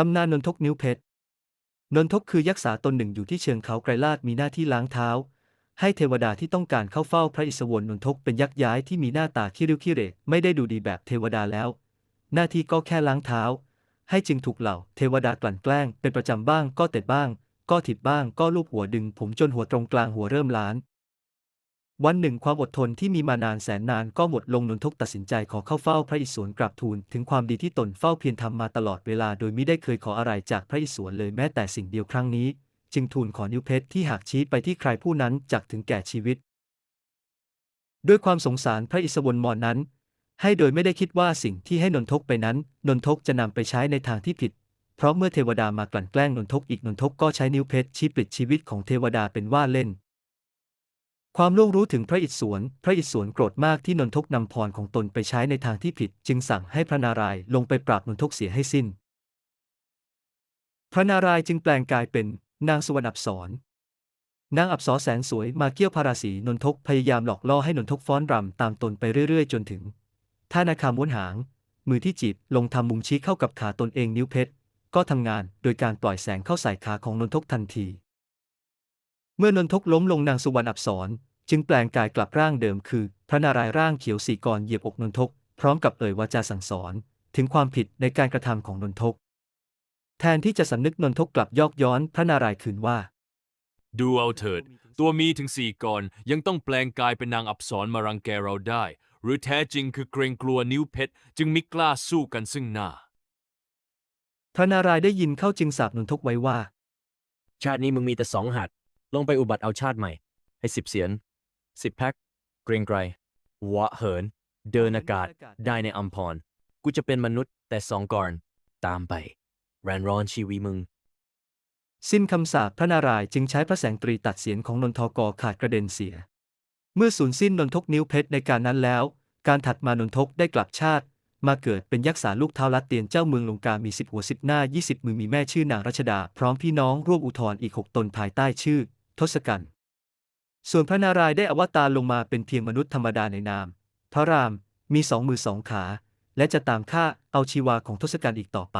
ตำนานนนทกนิ้วเพชร นนทกคือยักษ์สาตนหนึ่งอยู่ที่เชิงเขาไกรลาดมีหน้าที่ล้างเท้า ให้เทวดาที่ต้องการเข้าเฝ้าพระอิศวรนนทกเป็นยักษ์ย้ายที่มีหน้าตาขี้ริ้วขี้เหร่ไม่ได้ดูดีแบบเทวดาแล้ว หน้าที่ก็แค่ล้างเท้า ให้จึงถูกเหล่า เทวดากลั่นแกล้งเป็นประจำบ้างก็เตะบ้าง ก็ถิดบ้างก็ลูบหัวดึง ผมจนหัวตรงกลางหัวเริ่มล้าน วันหนึ่งความอดทนที่มีมานานแสนนานก็หมดลงนนทกตัดสินใจขอเข้าเฝ้าพระอิศวรกราบทูลถึงความดีที่ตนเฝ้าเพียรทำมาตลอดเวลาโดยไม่ได้เคยขออะไรจากพระอิศวรเลยแม้แต่สิ่งเดียวครั้งนี้ จึงทูลขอนิ้วเพชรที่หากชี้ไปที่ใครผู้นั้นจักถึงแก่ชีวิต ด้วยความสงสารพระอิศวรมอนนั้น ให้โดยไม่ได้คิดว่าสิ่งที่ให้นนทกไปนั้น นนทกจะนำไปใช้ในทางที่ผิด เพราะเมื่อเทวดามากลั่นแกล้งนนทกอีกนนทกก็ใช้นิ้วเพชรชี้ปลิดชีวิตของเทวดาเป็นว่าเล่น ความล่วงรู้ถึงพระอิศวร พระอิศวรโกรธมากที่นนทกนำพรของตนไปใช้ในทางที่ผิด จึงสั่งให้พระนารายณ์ลงไปปราบนนทกเสียให้สิ้น พระนารายณ์จึงแปลงกายเป็นนางสุวรรณอับสรนางอับสรแสนสวยมาเกี่ยวพาราสีนนทกพยายามหลอกล่อให้นนทกฟ้อนรำตามตนไปเรื่อยๆ จนถึงท่านาคาม้วนหาง มือที่จีบลงทำมุงชี้เข้ากับขาตนเองนิ้วเพชรก็ทำงานโดยการปล่อยแสงเข้าใส่ขาของนนทกทันที เมื่อนนทกล้มลงนางสุวรรณอับสร จึงแปลงกายกลับร่างเดิมคือ พระนารายณ์ร่างเขียวสีกรเหยียบอกนนทก พร้อมกับเอ่ยวาจาสั่งสอน ถึงความผิดในการกระทำของนนทก แทนที่จะสำนึกนนทกกลับยอกย้อนพระนารายณ์คืนว่า ดูเอาเถิด ตัวมีถึงสี่กรยังต้องแปลงกายเป็นนางอับสรมารังแกเราได้ หรือแท้จริงคือเกรงกลัวนิ้วเพชรจึงมิกล้าสู้กันซึ่งหน้า พระนารายณ์ได้ยินเข้าจึงสาบนนทกไว้ว่า ชาตินี้มึงมีแต่สองหัด ลงไปอุบัติเอาชาติใหม่ ให้สิบเสียน สิบแพ็คเกรงไกรวะเหิน เดินอากาศได้ในอัมพร กูจะเป็นมนุษย์แต่สองกรตามไป แรนรอนชีวีมึง สิ้นคำสาปพระนารายณ์จึงใช้พระแสงตรีตัดเสียงของนนทกขาดกระเด็นเสีย เมื่อสูญสิ้นนนทกนิ้วเพชรในการนั้นแล้ว การถัดมานนทกได้กลับชาติ มาเกิดเป็นยักษ์สาลูกเท้าลัดเตียนเจ้าเมืองลงกา มีสิบหัวสิบหน้ายี่สิบมือมีแม่ชื่อนางรัชดา พร้อมพี่น้องร่วมอุทธร์อีกหกตนภายใต้ชื่อ ทศกัณฐ์ ส่วนพระนารายณ์ได้อวตารลงมาเป็นเพียงมนุษย์ธรรมดาในนาม พระรามมีสองมือสองขา และจะตามฆ่าเอาชีวาของทศกัณฐ์อีกต่อไป